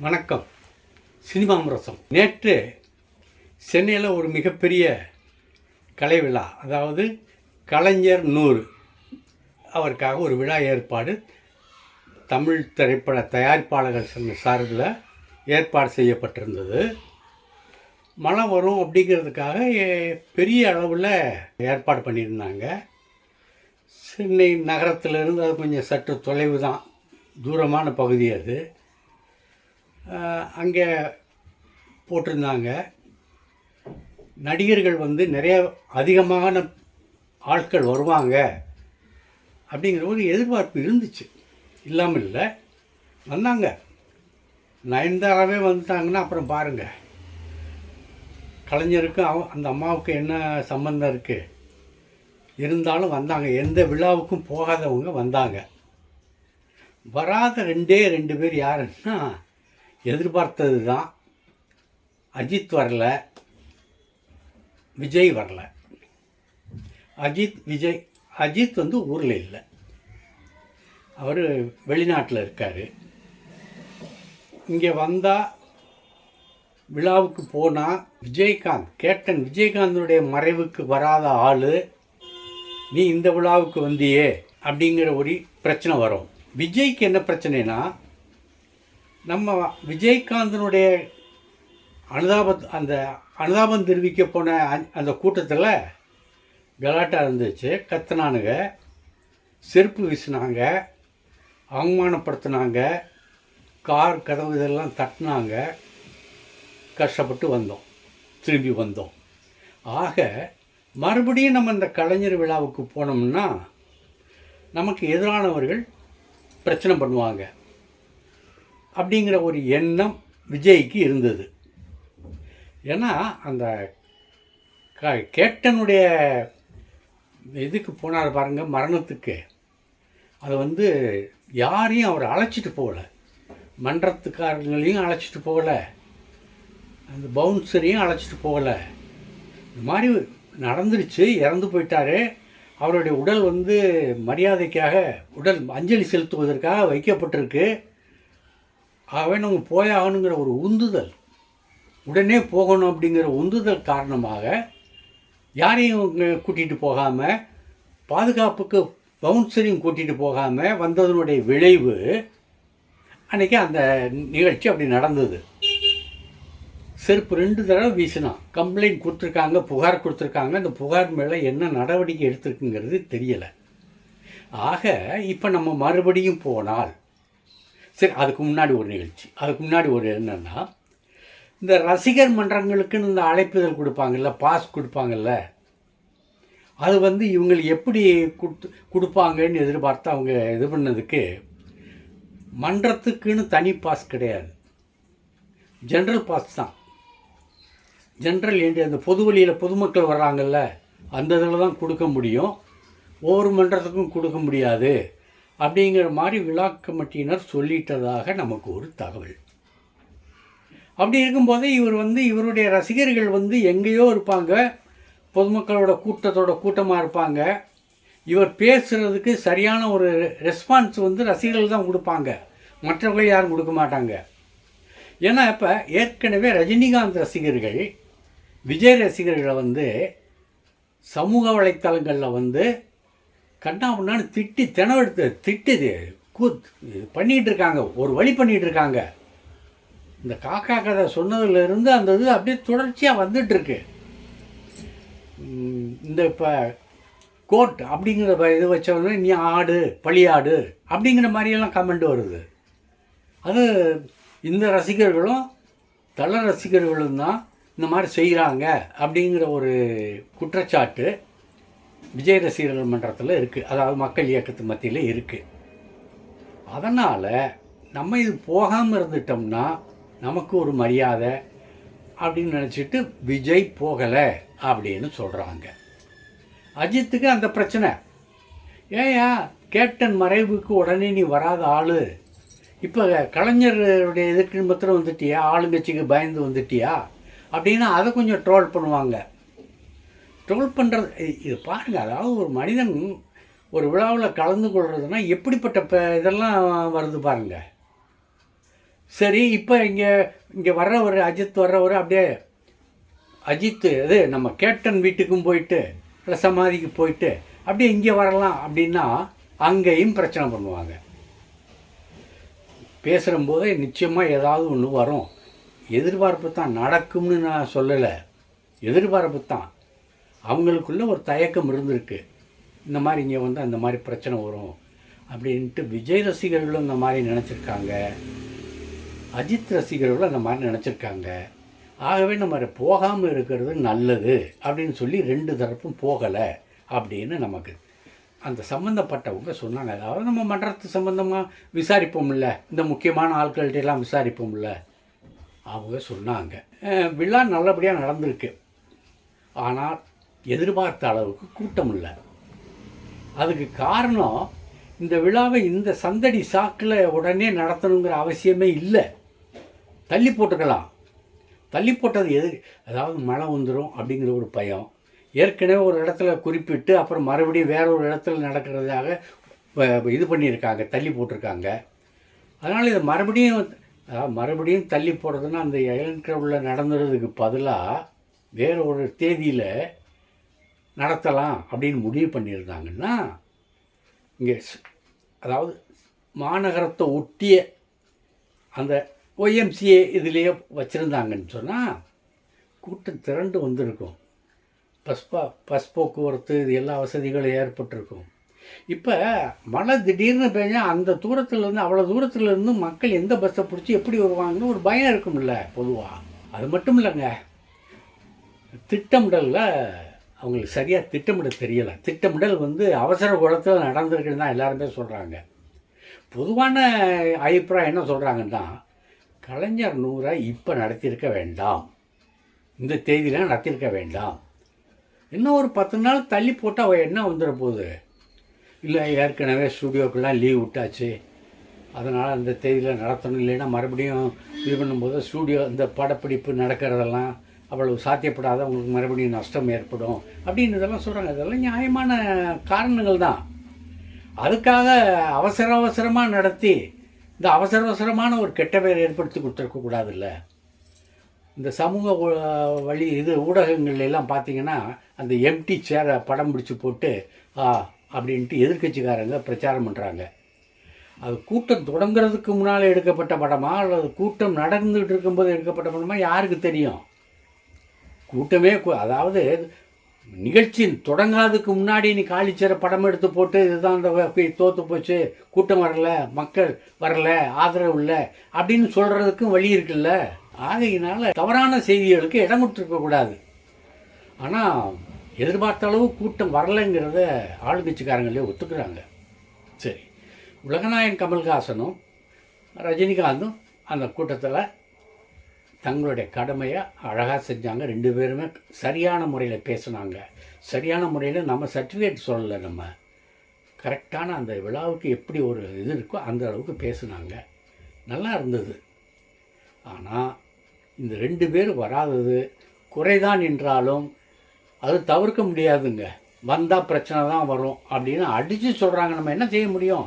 வணக்கம். சினிமாமரசம் நேற்று சென்னையில் ஒரு மிகப்பெரிய கலை விழா அதாவது கலைஞர் நூறு. அவருக்காக ஒரு விழா ஏற்பாடு. தமிழ் திரைப்பட தயாரிப்பாளர்கள் சங்க சார்பில் ஏற்பாடு செய்யப்பட்டிருந்தது. மழை வரும் அப்படிங்கிறதுக்காக பெரிய அளவில் ஏற்பாடு பண்ணியிருந்தாங்க. சென்னை நகரத்திலிருந்து அது கொஞ்சம் சற்று தொலைவு தான். தூரமான பகுதி அது. அங்கே போட்டிருந்தாங்க. நடிகர்கள் வந்து நிறைய அதிகமான ஆட்கள் வருவாங்க. அப்படிங்கிற ஒரு எதிர்பார்ப்பு இருந்துச்சு. இல்லாமல் இல்லை வந்தாங்க. நயன்தாராவே வந்துட்டாங்கன்னா அப்புறம் பாருங்கள் கலைஞருக்கும் அவ அந்த அம்மாவுக்கு என்ன சம்பந்தம் இருக்குது இருந்தாலும் வந்தாங்க. எந்த விழாவுக்கும் போகாதவங்க வந்தாங்க. வராத ரெண்டே ரெண்டு பேர் யாருன்னா எதிர்பார்த்தது தான். அஜித் வரல. விஜய் வரல. அஜித் விஜய் அஜித் வந்து ஊரில் இல்லை. அவர் வெளிநாட்டில் இருக்கார். இங்கே வந்தால் விழாவுக்கு போனால் விஜயகாந்த் கேப்டன் விஜயகாந்தனுடைய மறைவுக்கு வராத ஆள் நீ இந்த விழாவுக்கு வந்தியே அப்படிங்கிற ஒரு பிரச்சனை வரும். விஜய்க்கு என்ன பிரச்சனைனா நம்ம விஜயகாந்தனுடைய அனுதாபத் அந்த அனுதாபம் தெரிவிக்க போன அந்த- அந்த கூட்டத்தில் கலாட்டா இருந்துச்சு. கத்துனானுங்க. செருப்பு வீசினாங்க. அவமானப்படுத்தினாங்க. கார் கதவு இதெல்லாம் தட்டினாங்க. கஷ்டப்பட்டு வந்தோம். திரும்பி வந்தோம். ஆக மறுபடியும் நம்ம இந்த கலைஞர் விழாவுக்கு போனோம்னா நமக்கு எதிரானவர்கள் பிரச்சனை பண்ணுவாங்க. அப்படிங்கிற ஒரு எண்ணம் விஜய்க்கு இருந்தது. ஏன்னா அந்த க கேப்டனுடைய இதுக்கு போனார் பாருங்க மரணத்துக்கு. அது வந்து யாரையும் அவர் அழைச்சிட்டு போகல. மன்றத்துக்காரங்களையும் அழைச்சிட்டு போகல. அந்த பவுன்சரையும் அழைச்சிட்டு போகல. இந்த மாதிரி நடந்துருச்சு இறந்து போயிட்டாரு. அவருடைய உடல் வந்து மரியாதைக்காக உடல் அஞ்சலி செலுத்துவதற்காக வைக்கப்பட்டிருக்கு. ஆகவே நம்ம போயாகணுங்கிற ஒரு உந்துதல். உடனே போகணும் அப்படிங்கிற உந்துதல் காரணமாக யாரையும் கூட்டிகிட்டு போகாமல் பாதுகாப்புக்கு பவுன்சரையும் கூட்டிகிட்டு போகாமல் வந்ததனுடைய விளைவு அன்றைக்கி அந்த நிகழ்ச்சி அப்படி நடந்தது. செருப்பு ரெண்டு தடவை வீசினான். கம்ப்ளைண்ட் கொடுத்துருக்காங்க புகார் கொடுத்துருக்காங்க. அந்த புகார் மேலே என்ன நடவடிக்கை எடுத்துருக்குங்கிறது தெரியலை. ஆக இப்போ நம்ம மறுபடியும் போனால் சரி அதுக்கு முன்னாடி ஒரு நிகழ்ச்சி. அதுக்கு முன்னாடி ஒரு என்னென்னா இந்த ரசிகர் மன்றங்களுக்குன்னு இந்த அழைப்புதல் கொடுப்பாங்கல்ல பாஸ் கொடுப்பாங்கல்ல அது வந்து இவங்களுக்கு எப்படி கொடுத்து கொடுப்பாங்கன்னு எதிர்பார்த்து அவங்க இது பண்ணதுக்கு மன்றத்துக்குன்னு தனி பாஸ் கிடையாது. ஜென்ரல் பாஸ் தான். ஜென்ரல் என்று அந்த பொது வழியில் பொதுமக்கள் வர்றாங்கல்ல அந்த இதில் தான் கொடுக்க முடியும். ஒவ்வொரு மன்றத்துக்கும் கொடுக்க முடியாது. அப்படிங்கிற மாதிரி விழா கமிட்டியினர் சொல்லிட்டதாக நமக்கு ஒரு தகவல். அப்படி இருக்கும்போது இவர் வந்து இவருடைய ரசிகர்கள் வந்து எங்கேயோ இருப்பாங்க பொதுமக்களோட கூட்டத்தோட கூட்டமாக இருப்பாங்க. இவர் பேசுகிறதுக்கு சரியான ஒரு ரெஸ்பான்ஸ் வந்து ரசிகர்கள் தான் கொடுப்பாங்க. மற்றவர்கள் யாரும் கொடுக்க மாட்டாங்க. ஏன்னா இப்போ ஏற்கனவே ரஜினிகாந்த் ரசிகர்கள் விஜய் ரசிகர்களை வந்து சமூக வலைத்தளங்களில் வந்து கண்ணாமுன்னான்னு திட்டி தினவெடுத்து திட்டுது. கூத் பண்ணிகிட்டு இருக்காங்க ஒரு வழி பண்ணிகிட்டு இருக்காங்க இந்த காக்கா கதை சொன்னதுலேருந்து அந்த இது அப்படியே தொடர்ச்சியாக வந்துட்டுருக்கு இந்த இப்போ கோட் அப்படிங்கிற ப- இது வச்சவொடனே நீ ஆடு பழியாடு அப்படிங்கிற மாதிரியெல்லாம் கமெண்ட் வருது. அது இந்த ரசிகர்களும் தள ரசிகர்களும் தான் இந்த மாதிரி செய்கிறாங்க அப்படிங்கிற ஒரு குற்றச்சாட்டு. விஜய் ரசிகர்கள் மன்றத்தில் இருக்குது அதாவது மக்கள் இயக்கத்து மத்தியில் இருக்குது அதனால் நம்ம இது போகாமல் இருந்துட்டோம்னா நமக்கு ஒரு மரியாதை அப்படின்னு நினச்சிட்டு விஜய் போகலை அப்படின்னு சொல்கிறாங்க அஜித்துக்கு அந்த பிரச்சனை. ஏயா கேப்டன் மறைவுக்கு உடனே நீ வராத ஆள். இப்போ கலைஞருடைய எதிர்க்கு மாத்திரம் வந்துட்டியா? ஆளுங்கட்சிக்கு பயந்து வந்துட்டியா? அப்படின்னா அதை கொஞ்சம் ட்ரோல் பண்ணுவாங்க. ட்ரோல் பண்ணுறது இது பாருங்கள் அதாவது ஒரு மனிதன் ஒரு விழாவில் கலந்து கொள்கிறதுனா எப்படிப்பட்ட ப இதெல்லாம் வருது பாருங்கள் சரி இப்போ இங்கே இங்கே வர்றவர் அஜித் வர்றவர் அப்படியே அஜித் இது நம்ம கேப்டன் வீட்டுக்கும் போயிட்டு இல்லை சமாதிக்கு போயிட்டு அப்படியே இங்கே வரலாம் அப்படின்னா அங்கேயும் பிரச்சனை பண்ணுவாங்க. பேசுகிறம்போதே நிச்சயமாக ஏதாவது ஒன்று வரும். எதிர்பார்ப்பு தான் நடக்கும்னு நான் சொல்லலை. எதிர்பார்ப்பு தான். அவங்களுக்குள்ளே ஒரு தயக்கம் இருந்திருக்கு. இந்த மாதிரி இங்கே வந்து அந்த மாதிரி பிரச்சனை வரும். அப்படின்ட்டு விஜய் ரசிகர்களும் இந்த மாதிரி நினச்சிருக்காங்க. அஜித் ரசிகர்களும் அந்த மாதிரி நினச்சிருக்காங்க. ஆகவே நம்ம போகாமல் இருக்கிறது நல்லது அப்படின்னு சொல்லி ரெண்டு தரப்பும் போகலை அப்படின்னு நமக்கு அந்த சம்மந்தப்பட்டவங்க சொன்னாங்க. அதாவது நம்ம மன்றத்து சம்மந்தமாக விசாரிப்போம்ல. இந்த முக்கியமான ஆட்கள்கிட்ட எல்லாம் விசாரிப்போம்ல. அவங்க சொன்னாங்க. விழா நல்லபடியாக நடந்திருக்கு. ஆனால் எதிர்பார்த்த அளவுக்கு கூட்டம் இல்லை. அதுக்கு காரணம் இந்த விழாவை இந்த சந்தடி சாக்கில் உடனே நடத்தணுங்கிற அவசியமே இல்லை. தள்ளி போட்டுக்கலாம். தள்ளி போட்டது எது அதாவது மழை வந்துடும் அப்படிங்கிற ஒரு பயம். ஏற்கனவே ஒரு இடத்துல குறிப்பிட்டு அப்புறம் மறுபடியும் வேற ஒரு இடத்துல நடக்கிறதாக இது பண்ணியிருக்காங்க தள்ளி போட்டிருக்காங்க. அதனால் இதை மறுபடியும் அதாவது மறுபடியும் தள்ளி போடுறதுன்னா அந்த ஐலண்ட் கிரவுண்டில் நடந்துறதுக்கு பதிலாக வேறு ஒரு தேதியில் நடத்தலாம் அப்படின்னு முடிவு பண்ணியிருந்தாங்கன்னா இங்கே அதாவது மாநகரத்தை ஒட்டிய அந்த ஒய்எம்சிஏ இதுலேயே வச்சுருந்தாங்கன்னு சொன்னால் கூட்டம் திரண்டு வந்திருக்கும். பஸ் பா பஸ் போக்குவரத்து இது எல்லா வசதிகளும் ஏற்பட்டிருக்கும். இப்போ மழை திடீர்னு பெஞ்சால் அந்த தூரத்துலேருந்து அவ்வளோ தூரத்துலேருந்து மக்கள் எந்த பஸ்ஸை பிடிச்சி எப்படி வருவாங்கன்னு ஒரு பயம் இருக்கும்ல பொதுவாக அது மட்டும் இல்லைங்க. திட்டமிடலில் அவங்களுக்கு சரியாக திட்டமிட தெரியலை. திட்டமிடல் வந்து அவசர குளத்தில் நடந்திருக்குன்னு தான் எல்லாருமே சொல்கிறாங்க பொதுவான அபிப்பிராயம் என்ன சொல்கிறாங்கன்னா கலைஞர் நூறை இப்போ நடத்தியிருக்க வேண்டாம். இந்த தேதியில் நடத்தியிருக்க வேண்டாம். இன்னும் ஒரு பத்து நாள் தள்ளி போட்டால் அவள் என்ன வந்துட போகுது? இல்லை ஏற்கனவே ஸ்டூடியோக்கெல்லாம் லீவ் விட்டாச்சு. அதனால் அந்த தேதியில் நடத்தணும். இல்லைன்னா மறுபடியும் இது பண்ணும்போது ஸ்டூடியோ இந்த படப்பிடிப்பு நடக்கிறதெல்லாம் அவ்வளவு சாத்தியப்படாத உங்களுக்கு மறுபடியும் நஷ்டம் ஏற்படும் அப்படின்னு இதெல்லாம் சொல்கிறாங்க இதெல்லாம் நியாயமான காரணங்கள் தான். அதுக்காக அவசர அவசரமாக நடத்தி இந்த அவசர அவசரமான ஒரு கெட்ட பெயர் ஏற்படுத்தி கொடுத்துருக்கக்கூடாதுல்ல இந்த சமூக வழி இது ஊடகங்கள்ல எல்லாம் பார்த்தீங்கன்னா அந்த எம்டி சேரை படம் பிடிச்சி போட்டு ஆ அப்படின்ட்டு எதிர்கட்சிக்காரங்க பிரச்சாரம் பண்ணுறாங்க அது கூட்டம் தொடங்குறதுக்கு முன்னால் எடுக்கப்பட்ட படமா அல்லது கூட்டம் நடந்துகிட்டு இருக்கும்போது எடுக்கப்பட்ட படமா யாருக்கு தெரியும்? கூட்டமே அதாவது நிகழ்ச்சி தொடங்காததுக்கு முன்னாடி நீ காளிச்சேர படம் எடுத்து போட்டு இதுதான் இந்த போய் தோற்று போச்சு கூட்டம் வரல மக்கள் வரல ஆதரவு இல்லை அப்படின்னு சொல்கிறதுக்கும் வழி இருக்குல்ல. ஆகையினால தவறான செய்திகளுக்கு இடம் கொடுத்துருக்கக்கூடாது ஆனால் எதிர்பார்த்த அளவு கூட்டம் வரலைங்கிறத ஆளுங்கட்சிக்காரங்களே ஒத்துக்கிறாங்க. சரி. உலகநாயகன் கமல்ஹாசனும் ரஜினிகாந்தும் அந்த கூட்டத்தில் தங்களுடைய கடமையை அழகாக செஞ்சாங்க. ரெண்டு பேருமே சரியான முறையில் பேசுனாங்க. சரியான முறையில் நம்ம சர்டிஃபிகேட் சொல்லலை நம்ம. கரெக்டான அந்த விழாவுக்கு எப்படி ஒரு இது இருக்கோ அந்த அளவுக்கு பேசுனாங்க. நல்லா இருந்தது. ஆனால் இந்த ரெண்டு பேர் வராதது குறைதான் என்றாலும் அது தவிர்க்க முடியாதுங்க. வந்தால் பிரச்சனை தான் வரும் அப்படின்னு அடித்து சொல்கிறாங்க நம்ம என்ன செய்ய முடியும்?